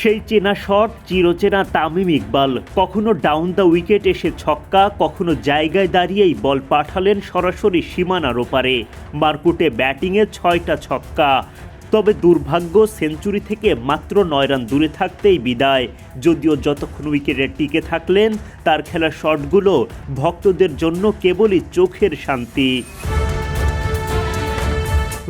সেই চেনা শট, চিরচেনা তামিম ইকবাল। কখনো ডাউন দ্য উইকেট এসে ছক্কা, কখনো জায়গায় দাঁড়িয়েই বল পাঠালেন সরাসরি সীমানার ওপারে। মারকুটে ব্যাটিংয়ে ছয়টা ছক্কা। তবে দুর্ভাগ্য সেঞ্চুরি থেকে মাত্র নয় রান দূরে থাকতেই বিদায়। যদিও যতক্ষণ উইকেটে টিকে থাকলেন, তার খেলা শটগুলো ভক্তদের জন্য কেবলই চোখের শান্তি।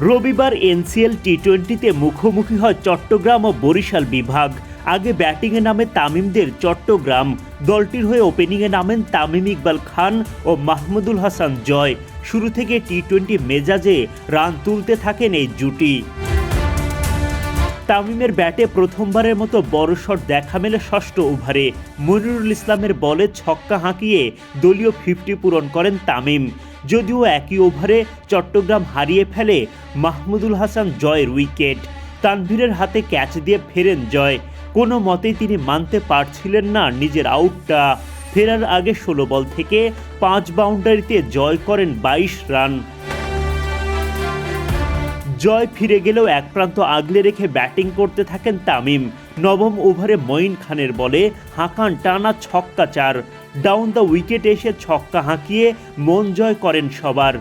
রবিবার এনসিএল টি টোয়েন্টিতে মুখোমুখি হয় চট্টগ্রাম ও বরিশাল বিভাগ। আগে ব্যাটিংয়ে নামে তামিমদের চট্টগ্রাম। দলটির হয়ে ওপেনিংয়ে নামেন তামিম ইকবাল খান ও মাহমুদুল হাসান জয়। শুরু থেকে টি টোয়েন্টি মেজাজে রান তুলতে থাকেন এই জুটি। তামিমের ব্যাটে প্রথমবারের মতো বড় শট দেখা মেলে ষষ্ঠ ওভারে। মনিরুল ইসলামের বলে ছক্কা হাঁকিয়ে দলীয় ফিফটি পূরণ করেন তামিম। যদিও একই ওভারে চট্টগ্রাম হারিয়ে ফেলে মাহমুদুল হাসান জয়ের উইকেট। তানভীরের হাতে ক্যাচ দিয়ে ফেরেন জয়। কোনো মতেই তিনি মানতে পারছিলেন না নিজের আউটটা। ফেরার আগে ষোলো বল থেকে পাঁচ বাউন্ডারিতে জয় করেন বাইশ রান। জয় ফিরে গেলেও এক প্রান্ত আগলে রেখে ব্যাটিং করতে থাকেন তামিম। নবম ওভারে মঈন খানের বলে হাঁকান টানা ছক্কা চার। ডাউন দ্য উইকেট এসে ছক্কা হাঁকিয়ে মন জয় করেন সবার।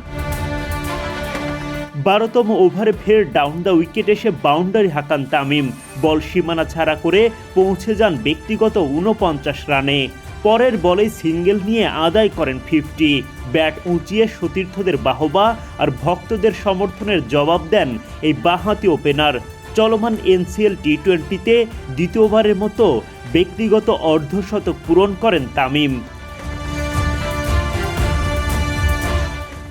বারোতম ওভারে ফের ডাউন দ্য উইকেট এসে বাউন্ডারি হাঁকান তামিম। বল সীমানা ছাড়া করে পৌঁছে যান ব্যক্তিগত উনপঞ্চাশ রানে। পরের বলেই সিঙ্গেল নিয়ে আদায় করেন ফিফটি ব্যাট উঁচিয়ে সতীর্থদের বাহবা আর ভক্তদের সমর্থনের জবাব দেন এই বাঁহাতি ওপেনার চলমান এনসিএল টি টোয়েন্টিতে দ্বিতীয়বারের মতো ব্যক্তিগত অর্ধশতক পূরণ করেন তামিম।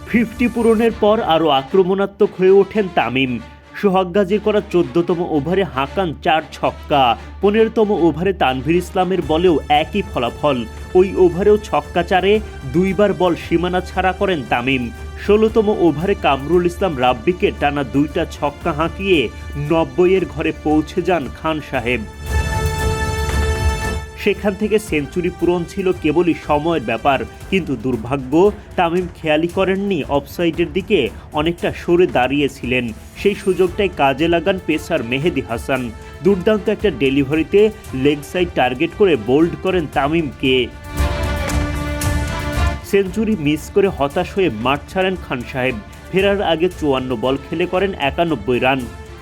ফিফটি পূরণের পর আরও আক্রমণাত্মক হয়ে ওঠেন তামিম। সোহাগ গাজীর করা চোদ্দতম ওভারে হাঁকান চার ছক্কা। পনেরোতম ওভারে তানভীর ইসলামের বলেও একই ফলাফল। ওই ওভারেও ছক্কা চারে দুইবার বল সীমানা ছাড়া করেন তামিম। ষোলোতম ওভারে কামরুল ইসলাম রাব্বিকে টানা দুইটা ছক্কা হাঁকিয়ে নব্বইয়ের ঘরে পৌঁছে যান খান সাহেব। সেখান থেকে সেঞ্চুরি পূরণ ছিল কেবলই সময়ের ব্যাপার। কিন্তু দুর্ভাগ্য, তামিম খেয়ালি করেননি, অফসাইডের দিকে অনেকটা সরে দাঁড়িয়েছিলেন। সেই সুযোগটাই কাজে লাগান পেসার মেহেদি হাসান। দুর্দান্ত একটা ডেলিভারিতে লেগ সাইড টার্গেট করে বোল্ড করেন তামিমকে। সেঞ্চুরি মিস করে হতাশ হয়ে মাঠ ছাড়েন খান সাহেব। ফেরার আগে চুয়ান্ন বল খেলে করেন একানব্বই রান।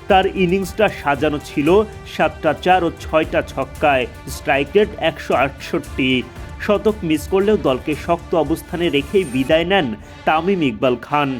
তার ইনিংসটা সাজানো ছিল সাতটা চার ও ছয়টা ছক্কায়। স্ট্রাইক রেট একশো আটষট্টি। শতক মিস করলেও দলকে শক্ত অবস্থানে রেখেই বিদায় নেন তামিম ইকবাল খান।